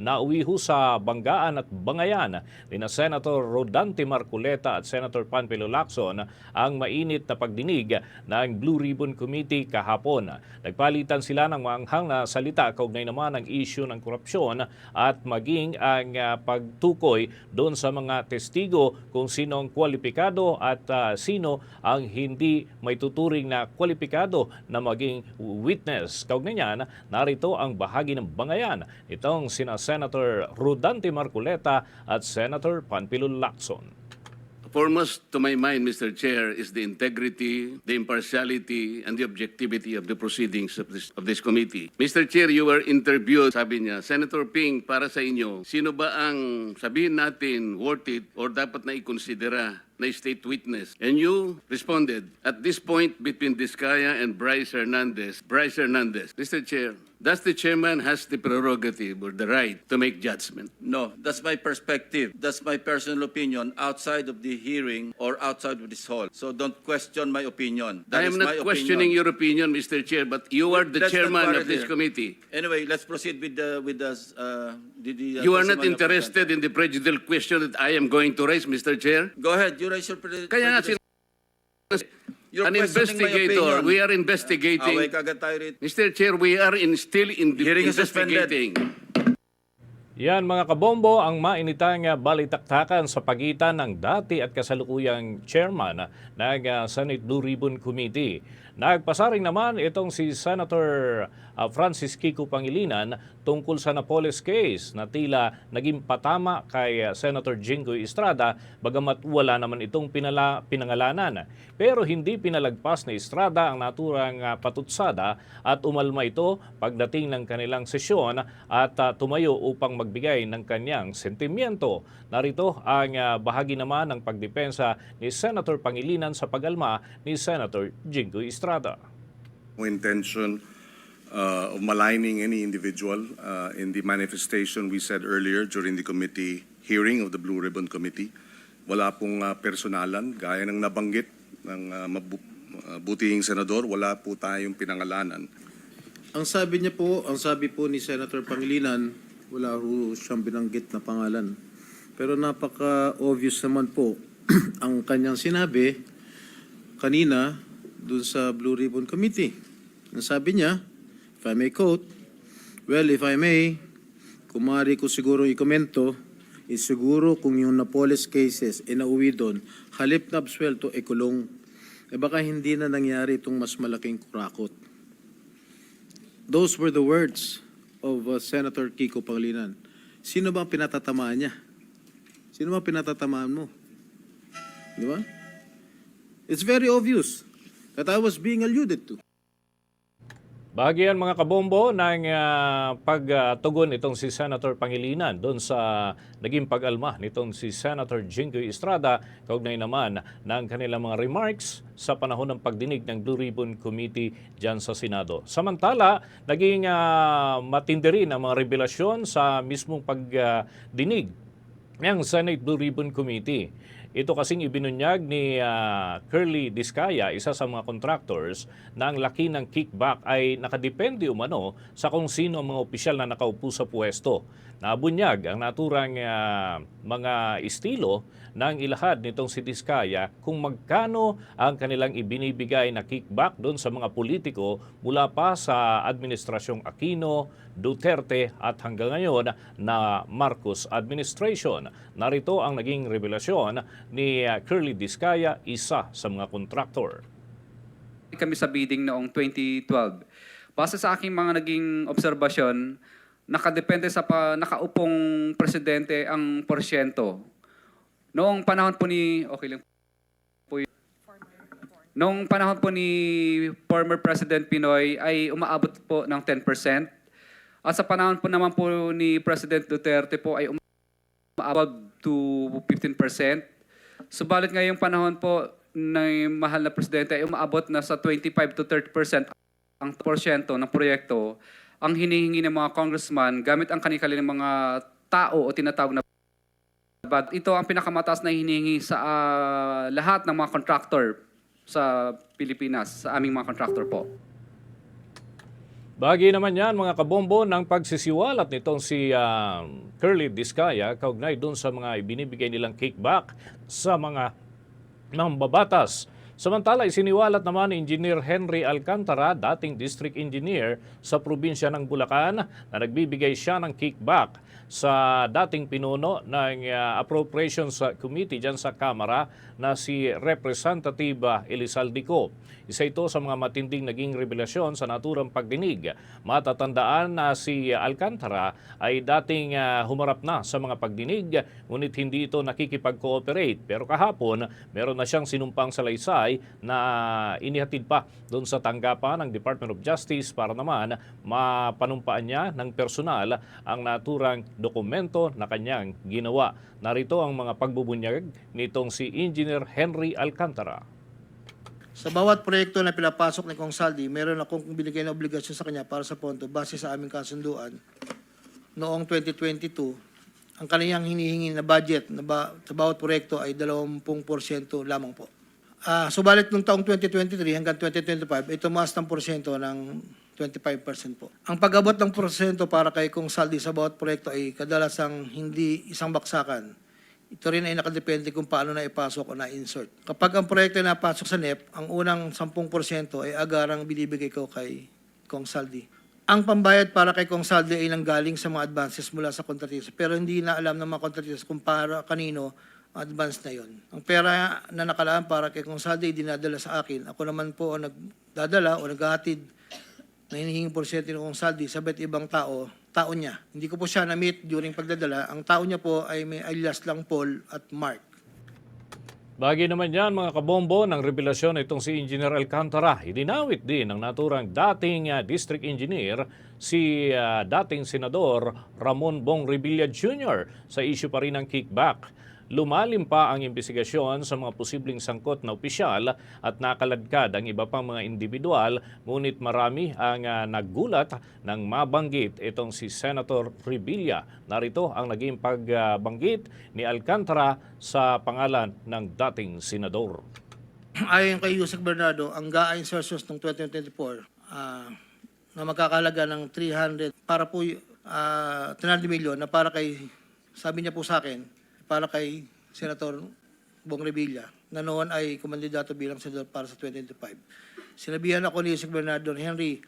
Nauwi ho sa Banggaan at Bangayan ni na Senator Rodante Marculeta at Senator Panfilo Lacson ang mainit na pagdinig ng Blue Ribbon Committee kahapon. Nagpalitan sila ng maanghang na salita kaugnay naman ng issue ng korupsyon at maging ang ah, pagtukoy doon sa mga testigo kung sino ang kwalipikado at ah, sino ang hindi may tuturing na kwalipikado na maging witness. Kaugnay niyan, narito ang bahagi ng bangayan itong sina Senator Rodante Marculeta at Senator Panfilo Lacson. Foremost to my mind, Mr. Chair, is the integrity, the impartiality, and the objectivity of the proceedings of this, of this committee. Mr. Chair, you were interviewed, sabi niya, Senator Ping, para sa inyo, sino ba ang sabihin natin worth it or dapat na ikonsidera na state witness? And you responded, at this point between Discaya and Bryce Hernandez, Bryce Hernandez, Mr. Chair, does the chairman has the prerogative or the right to make judgment? No, that's my perspective. That's my personal opinion outside of the hearing or outside of this hall. So don't question my opinion. That I is am my not questioning opinion. your opinion, Mr. Chair, but you are the Let's not chairman quarrel of this here. committee. Anyway, let's proceed with the with the uh, the, the uh, You are not testimony of the interested in the prejudicial question that I am going to raise, Mr. Chair? Go ahead, you raise your pre- Kaya nga, prejudice. sin- You're an investigator, we are investigating. Away kagad tayo rito. Mr. Chair, we are in, still in Hearing is suspended. investigating. Yan mga kabombo ang mainitang balitaktakan sa pagitan ng dati at kasalukuyang chairman ng ah, Senate Blue Ribbon Committee. Nagpasaring naman itong si Senator ah, Francis Kiko Pangilinan tungkol sa Napoles case na tila naging patama kay ah, Senator Jinggoy Estrada bagamat wala naman itong pinala, pinangalanan. Pero hindi pinalagpas ni Estrada ang naturang patutsada at umalma ito pagdating ng kanilang sesyon at tumayo upang magbigay ng kanyang sentimiento. Narito ang ah, bahagi naman ng pagdepensa ni Senator Pangilinan sa pagalma ni Senator Jinggoy Estrada. no intention uh, of maligning any individual. Uh, in the manifestation we said earlier during the committee hearing of the Blue Ribbon Committee, wala pong uh, personalan, gaya ng nabanggit ng uh, mabu- uh, senador, wala po tayong pinangalanan. Ang sabi niya po, ang sabi po ni Senator Pangilinan, wala ho siyang binanggit na pangalan. Pero napaka-obvious naman po ang kanyang sinabi kanina dun sa Blue Ribbon Committee. Ang sabi niya, if I may quote, Well, if I may, kumari ko siguro ikomento, is siguro kung yung Napoles cases inauwi doon, halip na absuelto, e kulong. Eh baka hindi na nangyari itong mas malaking kurakot. Those were the words of uh, Senator Kiko Pangilinan. Sino ba pinatatamaan niya? Sino ba pinatatamaan mo? Di ba? It's very obvious that I was being alluded to. Bahagian mga kabombo ng ah, pagtugon itong si Senator Pangilinan doon sa naging pag-alma nitong si Senator Jinggoy Estrada kaugnay naman ng kanilang mga remarks sa panahon ng pagdinig ng Blue Ribbon Committee dyan sa Senado. Samantala, naging ah, matindi rin ang mga revelasyon sa mismong pagdinig ng Senate Blue Ribbon Committee. Ito kasing ibinunyag ni ah, Curly Discaya, isa sa mga contractors, na ang laki ng kickback ay nakadepende umano sa kung sino ang mga opisyal na nakaupo sa pwesto. Nabunyag ang naturang ah, mga estilo ng ilahad nitong si Discaya kung magkano ang kanilang ibinibigay na kickback doon sa mga politiko mula pa sa administrasyong Aquino, Duterte at hanggang ngayon na Marcos administration. Narito ang naging revelasyon ni uh, Curly Discaya, isa sa mga kontraktor. kami sa bidding noong 2012. Base sa aking mga naging obserbasyon, nakadepende sa pa, nakaupong presidente ang porsyento. Noong panahon po ni okay lang po yun. Noong panahon po ni former President Pinoy ay umaabot po ng 10%. At sa panahon po naman po ni President Duterte po ay umaabot to 15%. Subalit ngayong panahon po ng mahal na presidente ay umaabot na sa 25 to 30% ang porsyento ng proyekto ang hinihingi ng mga congressman gamit ang kanilang mga tao o tinatawag na But ito ang pinakamataas na hinihingi sa ah, lahat ng mga contractor sa Pilipinas, sa aming mga contractor po. Bagay naman yan mga kabombo ng pagsisiwalat nitong si ah, Curly Discaya kaugnay doon sa mga ibinibigay nilang kickback sa mga mambabatas. Samantala, isiniwalat naman ni Engineer Henry Alcantara, dating district engineer sa probinsya ng Bulacan, na nagbibigay siya ng kickback sa dating pinuno ng ah, Appropriations Committee dyan sa Kamara na si Representative ah, Elizaldico. Isa ito sa mga matinding naging revelasyon sa naturang pagdinig. Matatandaan na si Alcantara ay dating ah, humarap na sa mga pagdinig ngunit hindi ito nakikipag-cooperate. Pero kahapon, meron na siyang sinumpang salaysay na inihatid pa doon sa tanggapan ng Department of Justice para naman mapanumpaan niya ng personal ang naturang dokumento na kanyang ginawa. Narito ang mga pagbubunyag nitong si Engineer Henry Alcantara. Sa bawat proyekto na pinapasok ni Kong Saldi, meron akong binigay na obligasyon sa kanya para sa pondo base sa aming kasunduan noong 2022. Ang kanyang hinihingi na budget na ba, sa bawat proyekto ay 20% lamang po. Ah, subalit nung taong 2023 hanggang 2025 ay tumaas ng porsyento ng 25% po. Ang pag-abot ng porsyento para kay Kong Saldi sa bawat proyekto ay kadalasang hindi isang baksakan. Ito rin ay nakadepende kung paano na ipasok o na-insert. Kapag ang proyekto ay napasok sa NEP, ang unang 10% ay agarang binibigay ko kay Kong Saldi. Ang pambayad para kay Kong Saldi ay nanggaling sa mga advances mula sa kontratista. Pero hindi na alam ng mga kontratista kung para kanino advance na yon. Ang pera na nakalaan para kay Kong Saldi dinadala sa akin. Ako naman po ang nagdadala o naghahatid na hinihingi porsyento ng Saldi sa iba't ibang tao, tao niya. Hindi ko po siya na-meet during pagdadala. Ang tao niya po ay may alias lang Paul at Mark. Bagay naman yan mga kabombo ng revelasyon itong si Engineer Alcantara. Idinawit din ng naturang dating ah, district engineer si ah, dating senador Ramon Bong Revilla Jr. sa issue pa rin ng kickback. Lumalim pa ang investigasyon sa mga posibleng sangkot na opisyal at nakaladkad ang iba pang mga individual ngunit marami ang ah, naggulat nang mabanggit itong si Senator Revilla. Narito ang naging pagbanggit ni Alcantara sa pangalan ng dating senador. Ayon kay Yusek Bernardo, ang GAA insertions ng 2024 ah, na magkakalaga ng 300 para po uh, 300 million na para kay sabi niya po sa akin para kay Senator Bong Revilla na noon ay kumandidato bilang senador para sa 2025. Sinabihan ako ni Bernardo, Henry,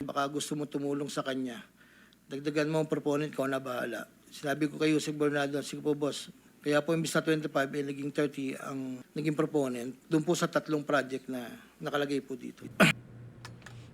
baka gusto mo tumulong sa kanya. Dagdagan mo ang proponent ko na bahala. Sinabi ko kay Yusek Bernardo, sige po boss, kaya po imbis na 25, eh, naging 30 ang naging proponent doon po sa tatlong project na nakalagay po dito.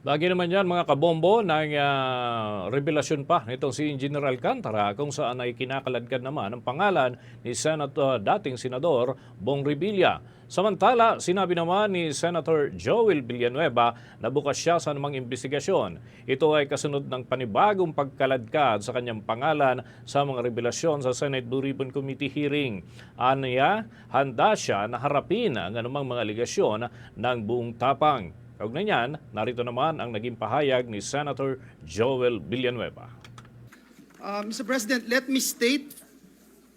Bagay naman yan mga kabombo ng ah, revelasyon pa nitong si Engineer Alcantara kung saan ay kinakaladkad naman ang pangalan ni Senator, dating Senador Bong Revilla. Samantala, sinabi naman ni Senator Joel Villanueva na bukas siya sa namang investigasyon. Ito ay kasunod ng panibagong pagkaladkad sa kanyang pangalan sa mga revelasyon sa Senate Blue Ribbon Committee hearing. Aniya, handa siya na harapin ang anumang mga aligasyon ng buong tapang. Kaugnay niyan, narito naman ang naging pahayag ni Senator Joel Villanueva. Uh, Mr. President, let me state,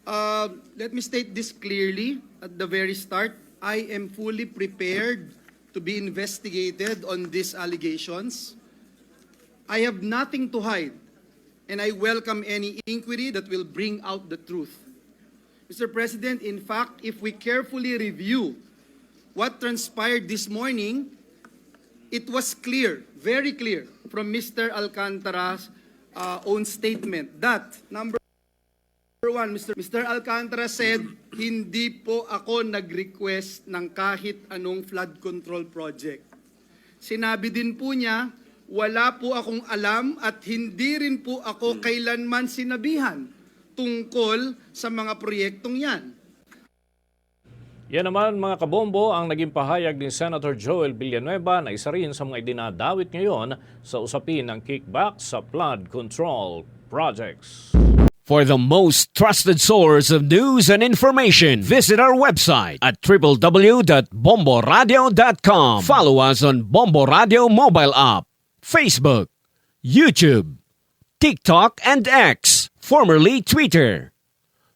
uh, let me state this clearly at the very start. I am fully prepared to be investigated on these allegations. I have nothing to hide, and I welcome any inquiry that will bring out the truth. Mr. President, in fact, if we carefully review what transpired this morning, it was clear, very clear, from Mr. Alcantara's uh, own statement that number one, Mr. Mr. Alcantara said, hindi po ako nag-request ng kahit anong flood control project. Sinabi din po niya, wala po akong alam at hindi rin po ako kailanman sinabihan tungkol sa mga proyektong yan. Yan naman mga kabombo ang naging pahayag ni Senator Joel Villanueva na isa rin sa mga idinadawit ngayon sa usapin ng kickback sa flood control projects. For the most trusted source of news and information, visit our website at www.bomboradio.com. Follow us on Bombo Radio mobile app, Facebook, YouTube, TikTok, and X, formerly Twitter.